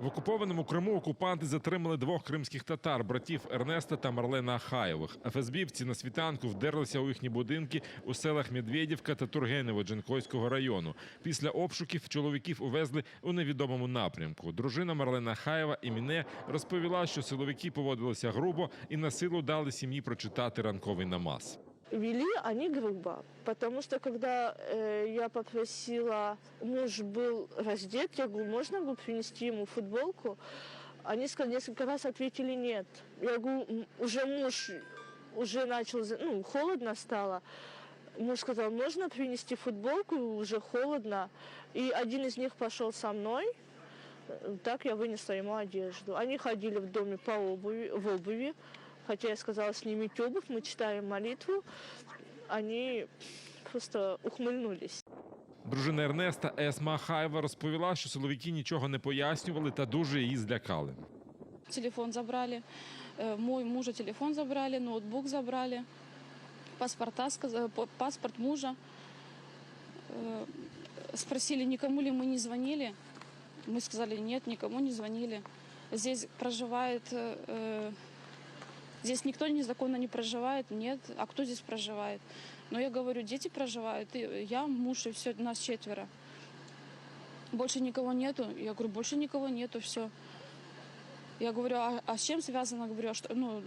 В окупованому Криму окупанти затримали двох кримських татар, братів Ернеста та Марлена Ахаєвих. ФСБівці на світанку вдерлися у їхні будинки у селах Медведівка та Тургенево Джанкойського району. Після обшуків чоловіків увезли у невідомому напрямку. Дружина Марлена Ахаєва Іміне розповіла, що силовики поводилися грубо і на силу дали сім'ї прочитати ранковий намаз. Вели они грубо, потому что когда э, я попросила, муж был раздет, я говорю, можно говорю, принести ему футболку? Они сказали, несколько раз ответили нет. Я говорю, «М, уже муж уже начал, ну, холодно стало. Муж сказал, можно принести футболку, уже холодно. И один из них пошел со мной, так я вынесла ему одежду. Они ходили в доме по обуви, в обуви, хотя я сказала снимите обувь, мы читаем молитву. Они просто ухмыльнулись. Дружина Ернеста Есма Ахаєва розповіла, що силовики нічого не пояснювали та дуже її злякали. Телефон забрали, э, мой мужа телефон забрали, ноутбук забрали, паспорта, сказ- по- паспорт мужа. Э, Спросили, никому ли мы не звонили. Мы сказали, нет, никому не звонили. Здесь проживает, э, э, здесь никто незаконно не проживает, нет. А кто здесь проживает? Но я говорю, дети проживают, и я, муж, и все, нас четверо. Больше никого нету. Я говорю, больше никого нету, все. Я говорю, а, а с чем связано, говорю, а что, ну,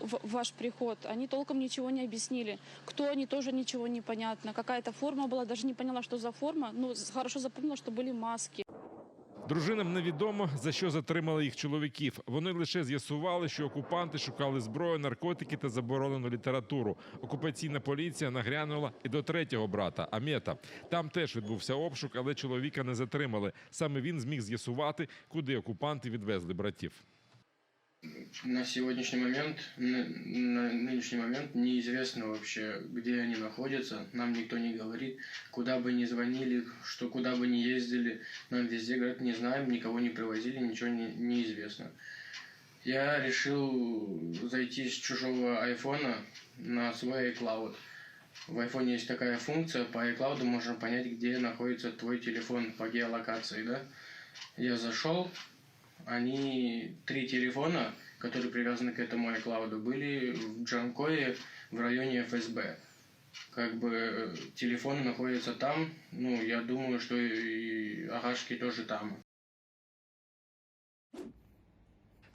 в- ваш приход? Они толком ничего не объяснили. Кто они, тоже ничего не понятно. Какая-то форма была, даже не поняла, что за форма. Ну, хорошо запомнила, что были маски. Дружинам невідомо за що затримали їх чоловіків. Вони лише з'ясували, що окупанти шукали зброю, наркотики та заборонену літературу. Окупаційна поліція нагрянула і до третього брата Амета. Там теж відбувся обшук, але чоловіка не затримали. Саме він зміг з'ясувати, куди окупанти відвезли братів. На сегодняшний момент, на, на нынешний момент неизвестно вообще, где они находятся. Нам никто не говорит, куда бы ни звонили, что куда бы ни ездили. Нам везде говорят, не знаем, никого не привозили, ничего не, неизвестно. Я решил зайти с чужого айфона на свой iCloud. В айфоне есть такая функция, по iCloud можно понять, где находится твой телефон по геолокации, да? Я зашел, они, три телефона, которые привязаны к этому iCloud, были в Джанкое в районе ФСБ. Как бы э, телефоны находятся там, ну, я думаю, что и агашки тоже там.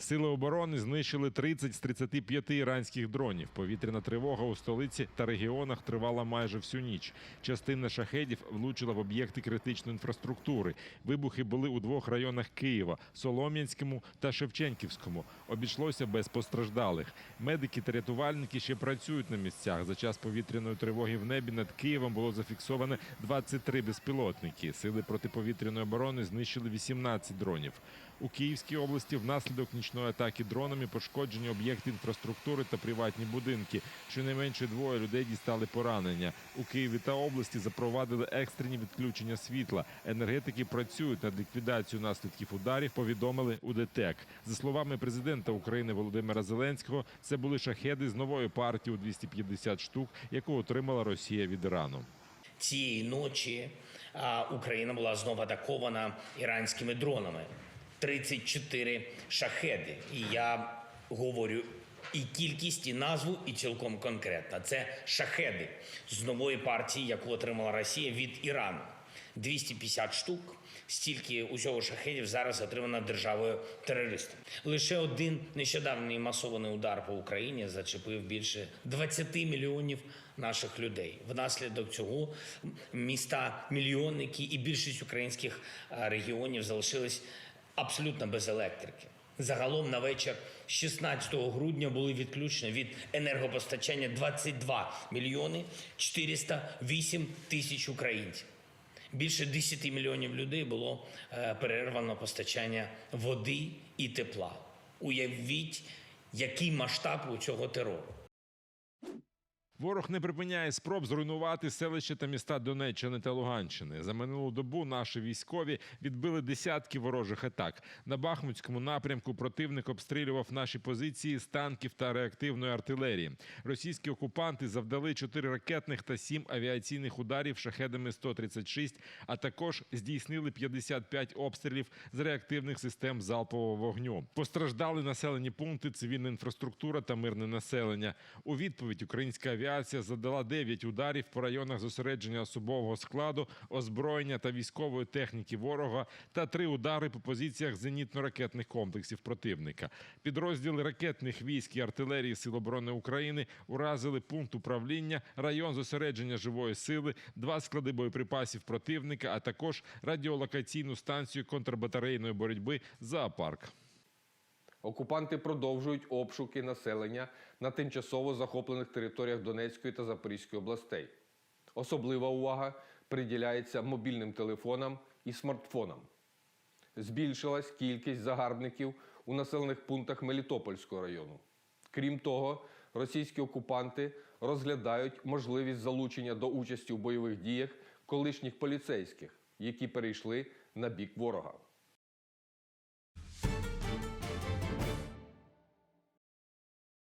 Сили оборони знищили 30 з 35 іранських дронів. Повітряна тривога у столиці та регіонах тривала майже всю ніч. Частина шахедів влучила в об'єкти критичної інфраструктури. Вибухи були у двох районах Києва Солом'янському та Шевченківському. Обійшлося без постраждалих. Медики та рятувальники ще працюють на місцях. За час повітряної тривоги в небі над Києвом було зафіксовано 23 безпілотники. Сили протиповітряної оборони знищили 18 дронів. У Київській області внаслідок нічної атаки дронами пошкоджені об'єкти інфраструктури та приватні будинки. Щонайменше двоє людей дістали поранення. У Києві та області запровадили екстрені відключення світла. Енергетики працюють над ліквідацією наслідків ударів. Повідомили у ДТЕК. За словами президента України Володимира Зеленського, це були шахеди з нової партії у 250 штук, яку отримала Росія від Ірану. цієї ночі Україна була знову атакована іранськими дронами. 34 шахеди. І я говорю і кількість, і назву, і цілком конкретно. Це шахеди з нової партії, яку отримала Росія від Ірану. 250 штук. Стільки усього шахедів зараз отримано державою терористом. Лише один нещодавній масований удар по Україні зачепив більше 20 мільйонів наших людей. Внаслідок цього міста мільйонники і більшість українських е, регіонів залишились абсолютно без електрики. Загалом на вечір 16 грудня були відключені від енергопостачання 22 мільйони 408 тисяч українців. Більше 10 мільйонів людей було е, перервано постачання води і тепла. Уявіть, який масштаб у цього терору. Ворог не припиняє спроб зруйнувати селища та міста Донеччини та Луганщини. За минулу добу наші військові відбили десятки ворожих атак. На Бахмутському напрямку противник обстрілював наші позиції з танків та реактивної артилерії. Російські окупанти завдали 4 ракетних та 7 авіаційних ударів шахедами 136, а також здійснили 55 обстрілів з реактивних систем залпового вогню. Постраждали населені пункти, цивільна інфраструктура та мирне населення. У відповідь українська авіація задала 9 ударів по районах зосередження особового складу, озброєння та військової техніки ворога та три удари по позиціях зенітно-ракетних комплексів противника. Підрозділи ракетних військ і артилерії Сил оборони України уразили пункт управління, район зосередження живої сили, два склади боєприпасів противника, а також радіолокаційну станцію контрбатарейної боротьби зоопарк. Окупанти продовжують обшуки населення на тимчасово захоплених територіях Донецької та Запорізької областей. Особлива увага приділяється мобільним телефонам і смартфонам. Збільшилась кількість загарбників у населених пунктах Мелітопольського району. Крім того, російські окупанти розглядають можливість залучення до участі у бойових діях колишніх поліцейських, які перейшли на бік ворога.